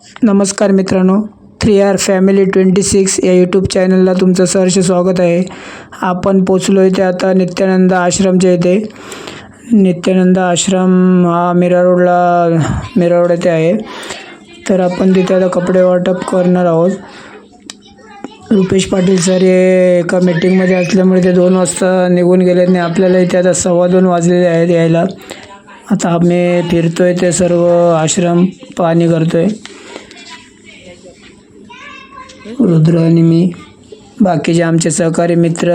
नमस्कार मित्रांनो three R family twenty six या यूट्यूब चॅनलला तुमचं सहर्ष स्वागत आहे. आपण पोचलो इथे आता नित्यानंद आश्रमच्या इथे. नित्यानंद आश्रम हा मीरा रोडला मीरा रोड येथे आहे. तर आपण तिथे आता कपडे वाटप करणार आहोत. रुपेश पाटील सर हे एका मीटिंगमध्ये असल्यामुळे ते दोन वाजता निघून गेले आणि आपल्याला इथे आता सव्वा दोन वाजलेले आहेत यायला. आता आम्ही आहे ते सर्व आश्रम पाहणी आहे रुद्र आणि मी. बाकीचे आमचे सहकारी मित्र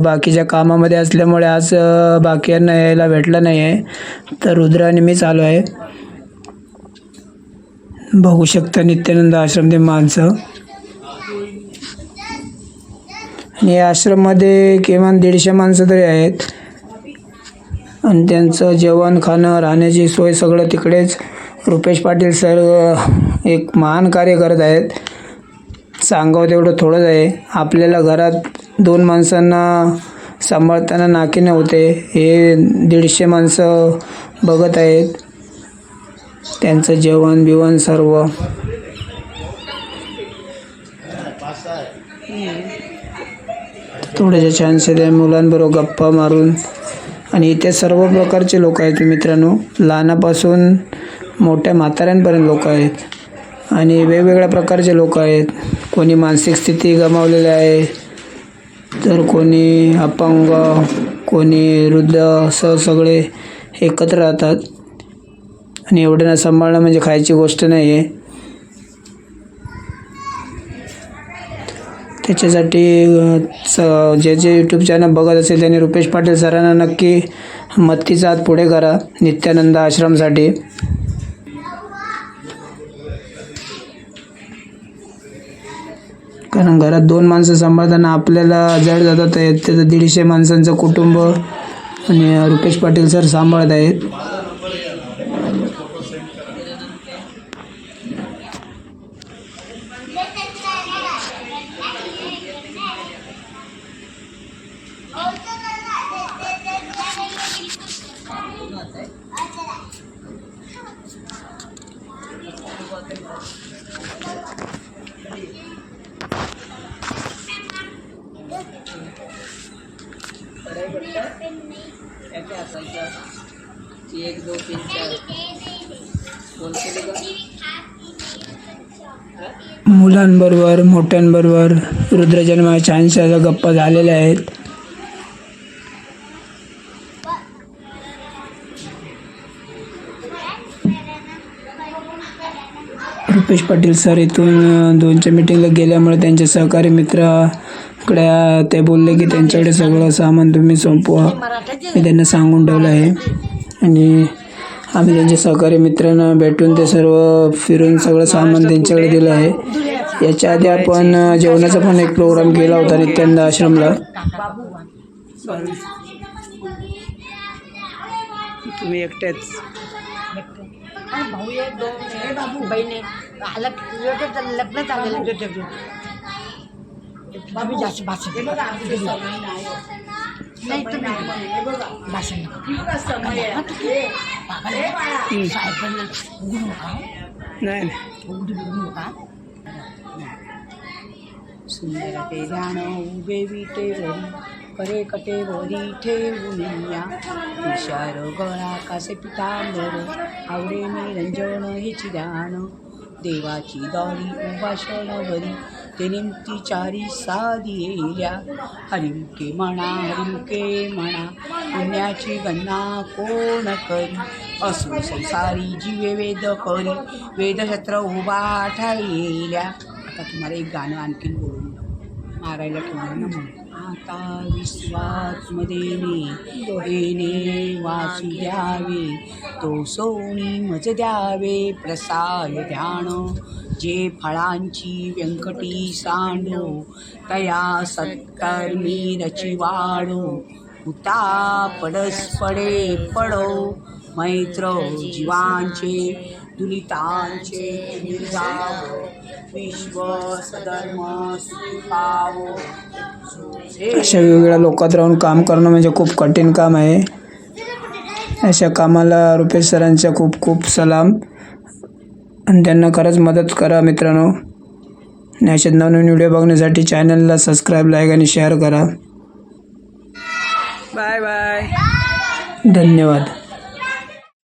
बाकीच्या कामामध्ये असल्यामुळे आज अ, यायला भेटलं नाही आहे तर रुद्र आणि मी चालू आहे. बघू शकता नित्यानंद आश्रम ते माणसं. आणि या आश्रममध्ये किमान दीडशे माणसं तरी आहेत. आणि त्यांचं जेवण खाणं राहण्याची सोय सगळं तिकडेच. रुपेश पाटील सर एक महान कार्य करत आहेत. सांगावं तेवढं थोडंच आहे. आपल्याला घरात दोन माणसांना सांभाळताना नाकीने होते हे दीडशे माणसं बघत आहेत. त्यांचं जेवण बिवण सर्व. थोडेसे छानसे त्या मुलांबरोबर गप्पा मारून. आणि इथे सर्व प्रकारचे लोक आहेत मित्रांनो. लहानापासून मोठ्या म्हाताऱ्यांपर्यंत लोक आहेत. आणि वेगवेगळ्या प्रकारचे लोक आहेत. कोणी मानसिक स्थिती गमावलेली आहे. तर कोणी अपंग कोणी वृद्ध असं सगळे एकत्र राहतात. आणि एवढ्यांना सांभाळणं म्हणजे खायची गोष्ट नाही आहे त्याच्यासाठी स- जे जे यूट्यूब चॅनल बघत असेल त्यांनी रुपेश पाटील सरांना नक्की मत्तीचा हात पुढे करा. नित्यानंद आश्रमसाठी. कारण घरात दोन माणसं सांभाळताना आपल्याला जड जातात आहेत त्याचं दीडशे माणसांचं कुटुंब आणि रुपेश पाटील सर सांभाळत आहेत. मुलांबरोबर मोठ्यांबरोबर रुद्रजन्मा छानशा गप्पा झालेल्या आहेत. रुपेश पाटील सर इथून दोनच्या मिटिंगला गेल्यामुळे त्यांचे सहकारी मित्र अ, ते बोलले की त्यांच्याकडे सगळं सामान तुम्ही संपवा. मी त्यांना सांगून ठेवलं आहे. आणि आम्ही त्यांच्या सहकारी मित्रांना भेटून ते सर्व फिरून सगळं सामान त्यांच्याकडे दिलं आहे. याच्या आधी आपण जेवणाचा पण एक प्रोग्राम केला होता नित्यानंद आश्रमला. तुम्ही एकटेच. भाऊ एक दोन बाबू बहीण आहे आला लग्न लग्न झालेलं लग्न बाबी जास्त भाषण नाही तुम्ही भाषण साहेबांना उघडू नका. नाही उघडू उघडू नका. सुंदर ते ध्यान उभे विटेवरी करे कटेवरी ठेवून या. विशार गळा कासे पितांबर आवडे निरंजन हिची ध्यान देवाची दारी उभा क्षणभरी ते निमती चारी साधी येल्या. हरिमके म्हणा हरिमके म्हणा पुण्याची गणना कोण करी? असो संसारी जीवे वेद करी वेदशत्र उभा येल्या आता तुम्हाला एक गाणं आणखीन बोलून मारायला ठेवलं ना म्हणून. आता विश्वात्मदेने येणे वाचू द्यावे. तो सोनी मज द्यावे प्रसाद ध्यान. जे फळांची व्यंकटी सांडो तया सत्कर्मी रची वाढो उता पडसपडे पडो मैत्र जीवांचे दुलितांचे विश्व सधर्म स्वीकावो अशा वेगवेगळ्या लोकात राहून काम करणं म्हणजे खूप कठीण काम आहे. अशा कामाला रुपेश सरांचा खूप खूप सलाम. आणि त्यांना खरंच मदत करा मित्रांनो. असेच नवनवीन व्हिडिओ बघण्यासाठी चॅनलला सबस्क्राईब लाईक आणि शेअर करा. Bye bye. धन्यवाद.